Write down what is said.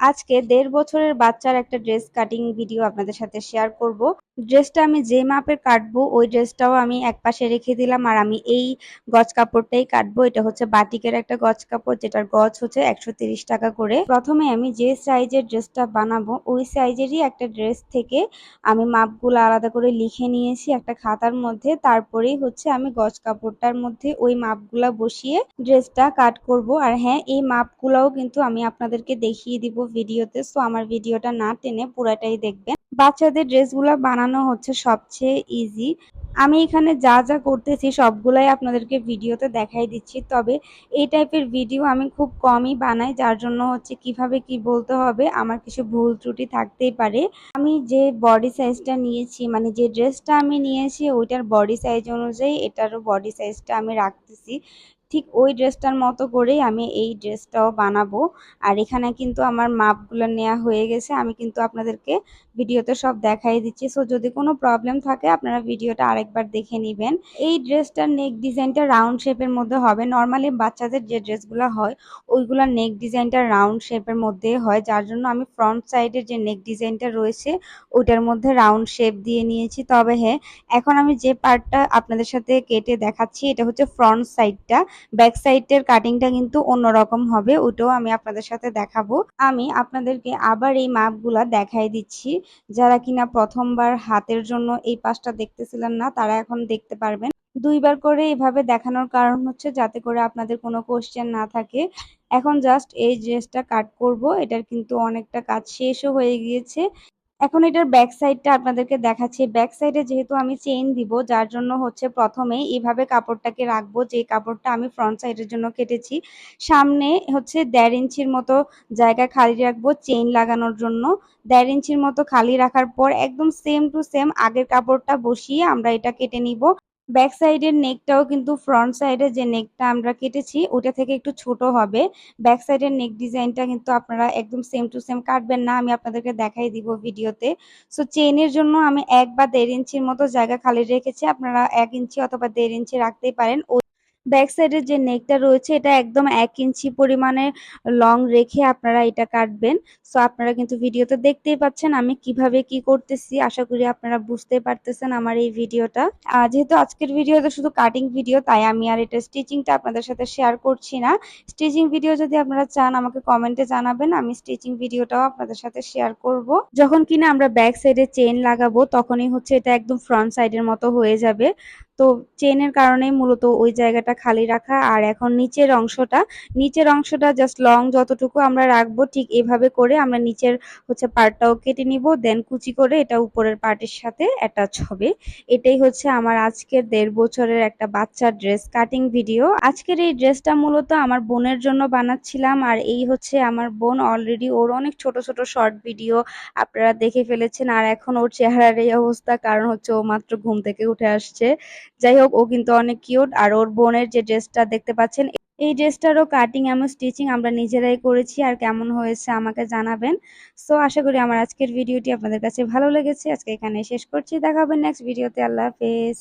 আজকে দেড় বছরের বাচ্চার একটা ড্রেস কাটিং ভিডিও আপনাদের সাথে শেয়ার করব। ড্রেসটা আমি যে মাপের কাটবো, ওই ড্রেসটাও আমি এক পাশে রেখে দিলাম। আর আমি এই গজ কাপড়টাই কাটবো। এটা হচ্ছে বাটিকের একটা গজ কাপড়, যেটার গজ হচ্ছে একশো ত্রিশ টাকা করে। প্রথমে আমি যে সাইজের ড্রেসটা বানাবো, ওই সাইজেরই একটা ড্রেস থেকে আমি মাপগুলো আলাদা করে লিখে নিয়েছি একটা খাতার মধ্যে। তারপরেই হচ্ছে আমি গজ কাপড়টার মধ্যে ওই মাপগুলা বসিয়ে ড্রেসটা কাট করব। আর হ্যাঁ এই মাপগুলাও কিন্তু আমি আপনাদেরকে দেখিয়ে দিব ভিডিওতে। সো আমার ভিডিওটা না টেনে পুরাটাই দেখবেন। বাচ্চাদের ড্রেসগুলো বানানো হচ্ছে সবচেয়ে ইজি আমি এখানে যা যা করতেছি সবগুলাই আপনাদেরকে ভিডিওতে দেখাই দিচ্ছি। তবে এই টাইপের ভিডিও আমি খুব কমই বানাই, যার জন্য হচ্ছে কীভাবে কি বলতে হবে, আমার কিছু ভুল ত্রুটি থাকতেই পারে। আমি যে বডি সাইজটা নিয়েছি মানে যে ড্রেসটা আমি নিয়েছি, ওইটার বডি সাইজ অনুযায়ী এটারও বডি সাইজটা আমি রাখতেছি। ঠিক ওই ড্রেসটার মতো করেই আমি এই ড্রেসটাও বানাবো। আর এখানে কিন্তু আমার মাপগুলো নেওয়া হয়ে গেছে। আমি কিন্তু আপনাদেরকে ভিডিওতে সব দেখাই দিচ্ছি। সো যদি কোনো প্রবলেম থাকে, আপনারা ভিডিওটা আরেকবার দেখে নেবেন। এই ড্রেসটার নেক ডিজাইনটা রাউন্ড শেপের মধ্যে হবে। নর্মালি বাচ্চাদের যে ড্রেসগুলো হয় ওইগুলোর নেক ডিজাইনটা রাউন্ড শেপের মধ্যে হয়। যার জন্য আমি ফ্রন্ট সাইডের যে নেক ডিজাইনটা রয়েছে, ওইটার মধ্যে রাউন্ড শেপ দিয়ে নিয়েছি। তবে হ্যাঁ এখন আমি যে পার্টটা আপনাদের সাথে কেটে দেখাচ্ছি, এটা হচ্ছে ফ্রন্ট সাইডটা ব্যাক সাইডের কাটিংটা কিন্তু অন্যরকম হবে, ওটাও আমি আপনাদের সাথে দেখাবো। আমি আপনাদেরকে আবার এই মাপগুলা দেখাই দিচ্ছি। যারা কিনা প্রথমবার হাতের জন্য এই পাশটা দেখতেছিলেন না, তারা এখন দেখতে পারবেন। দুইবার করে এভাবে দেখানোর কারণ হচ্ছে যাতে করে আপনাদের কোনো কোশ্চেন না থাকে। এখন জাস্ট এই ড্রেসটা কাট করব, এটার কিন্তু অনেকটা কাজ শেষও হয়ে গিয়েছে। এখন এটার ব্যাক সাইডটা আপনাদেরকে দেখাচ্ছি। ব্যাক সাইডে যেহেতু আমি চেইন দিব, যার জন্য হচ্ছে প্রথমে এইভাবে কাপড়টাকে রাখব, যে কাপড়টা আমি ফ্রন্ট সাইডের জন্য কেটেছি। সামনে হচ্ছে দেড় ইঞ্চির মতো জায়গা খালি রাখব চেইন লাগানোর জন্য। দেড় ইঞ্চির মতো খালি রাখার পর একদম সেম টু সেম আগের কাপড়টা বসিয়ে আমরা এটা কেটে নিব। ব্যাক সাইডের নেকটাও কিন্তু ফ্রন্ট সাইডের যে নেকটা আমরা কেটেছি, ওটা থেকে একটু ছোট হবে। ব্যাক সাইডের নেক ডিজাইনটা কিন্তু আপনারা একদম সেম টু সেম কাটবেন না, আমি আপনাদেরকে দেখাই দিব ভিডিওতে। সো চেনের জন্য আমি এক বা দেড় ইঞ্চির মতো জায়গা খালি রেখেছি, আপনারা এক ইঞ্চি অথবা দেড় ইঞ্চি রাখতেই পারেন। ব্যাক সাইডের যে নেকটা রয়েছে, এটা একদম এক ইঞ্চি পরিমাণে লং রেখে আপনারা এটা কাটবেন। সো আপনারা কিন্তু ভিডিওতে দেখতেই পাচ্ছেন আমি কীভাবে কি করতেছি। আশা করি আপনারা বুঝতে পারতেছেন আমার এই ভিডিওটা। যেহেতু আজকের ভিডিওতে শুধু কাটিং ভিডিও তাই আমি আর এটা স্টিচিংটা আপনাদের সাথে শেয়ার করছি না। স্টিচিং ভিডিও যদি আপনারা চান, আমাকে কমেন্টে জানাবেন, আমি স্টিচিং ভিডিওটাও আপনাদের সাথে শেয়ার করব। যখন কিনা আমরা ব্যাক সাইডে চেন লাগাবো, তখনই হচ্ছে এটা একদম ফ্রন্ট সাইডের মতো হয়ে যাবে। তো চেনের কারণেই মূলত ওই জায়গাটা খালি রাখা। আর এখন নিচের অংশটা নিচের অংশটা জাস্ট লং যতটুকু আমরা রাখব ঠিক এভাবে করে আমরা নিচের হচ্ছে পার্টটাও কেটে নিব দেন কুচি করে এটা উপরের পার্টের সাথে অ্যাটাচ হবে। এটাই হচ্ছে আমার আজকের দেড় বছরের একটা বাচ্চার ড্রেস কাটিং ভিডিও আজকের এই ড্রেসটা মূলত আমার বোনের জন্য বানাচ্ছিলাম আর এই হচ্ছে আমার বোন অলরেডি ওর অনেক ছোট ছোট শর্ট ভিডিও আপনারা দেখে ফেলেছেন। আর এখন ওর চেহারার এই অবস্থা, কারণ হচ্ছে ও মাত্র ঘুম থেকে উঠে আসছে। যাই হোক, ও কিন্তু অনেক কিউট আর ওর বোনের যে ড্রেসটা দেখতে পাচ্ছেন, এই ড্রেসটারও কাটিং এবং স্টিচিং আমরা নিজেরাই করেছি আর কেমন হয়েছে আমাকে জানাবেন। সো আশা করি আমার আজকের ভিডিওটি আপনাদের কাছে ভালো লেগেছে। আজকে এখানে শেষ করছি। দেখা হবে নেক্সট ভিডিওতে আল্লাহ হাফেজ।